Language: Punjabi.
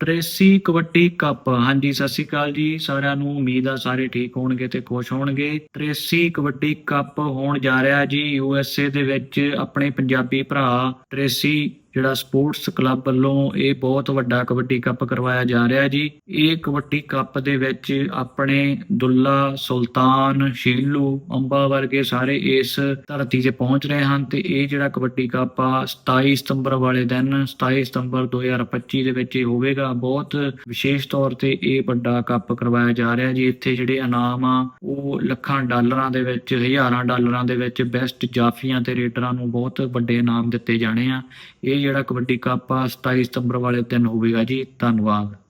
Tracy kabaddi cup. ਹਾਂਜੀ, ਸਤਿ ਸ਼੍ਰੀ ਅਕਾਲ ਜੀ। ਸਾਰਿਆਂ ਨੂੰ ਉਮੀਦ ਆ ਸਾਰੇ ਠੀਕ ਹੋਣਗੇ ਤੇ ਖੁਸ਼ ਹੋਣਗੇ। ਟ੍ਰੇਸੀ ਕਬੱਡੀ ਕੱਪ ਹੋਣ ਜਾ ਰਿਹਾ ਜੀ। ਯੂ ਐਸ ਏ ਦੇ ਵਿੱਚ ਆਪਣੇ ਪੰਜਾਬੀ ਭਰਾ ਟ੍ਰੇਸੀ ਜਿਹੜਾ ਸਪੋਰਟਸ ਕਲੱਬ ਵੱਲੋਂ ਇਹ ਬਹੁਤ ਵੱਡਾ ਕਬੱਡੀ ਕੱਪ ਕਰਵਾਇਆ ਜਾ ਰਿਹਾ ਜੀ। ਇਹ ਕਬੱਡੀ ਕੱਪ ਦੇ ਵਿੱਚ ਆਪਣੇ ਦੁੱਲਾ, ਸੁਲਤਾਨ, ਸ਼ੀਲੂ, ਅੰਬਾ ਵਰਗੇ ਸਾਰੇ ਇਸ ਧਰਤੀ 'ਤੇ ਪਹੁੰਚ ਰਹੇ ਹਨ ਤੇ ਇਹ ਜਿਹੜਾ ਕਬੱਡੀ ਕੱਪ ਆ 27 ਸਤੰਬਰ ਵਾਲੇ ਦਿਨ 27 ਸਤੰਬਰ 2025 ਦੇ ਵਿੱਚ ਇਹ ਹੋਵੇਗਾ। ਬਹੁਤ ਵਿਸ਼ੇਸ਼ ਤੌਰ ਤੇ ਇਹ ਵੱਡਾ ਕੱਪ ਕਰਵਾਇਆ ਜਾ ਰਿਹਾ ਜੀ। ਇੱਥੇ ਜਿਹੜੇ ਇਨਾਮ ਆ, ਉਹ ਲੱਖਾਂ ਡਾਲਰਾਂ ਦੇ ਵਿੱਚ, ਹਜ਼ਾਰਾਂ ਡਾਲਰਾਂ ਦੇ ਵਿੱਚ ਬੈਸਟ ਜਾਫੀਆਂ ਤੇ ਰੇਡਰਾਂ ਨੂੰ ਬਹੁਤ ਵੱਡੇ ਇਨਾਮ ਦਿੱਤੇ ਜਾਣੇ ਆ। ਇਹ ਜਿਹੜਾ ਕਬੱਡੀ ਕੱਪ ਆ 27 ਸਤੰਬਰ ਵਾਲੇ ਦਿਨ ਹੋਵੇਗਾ ਜੀ। ਧੰਨਵਾਦ।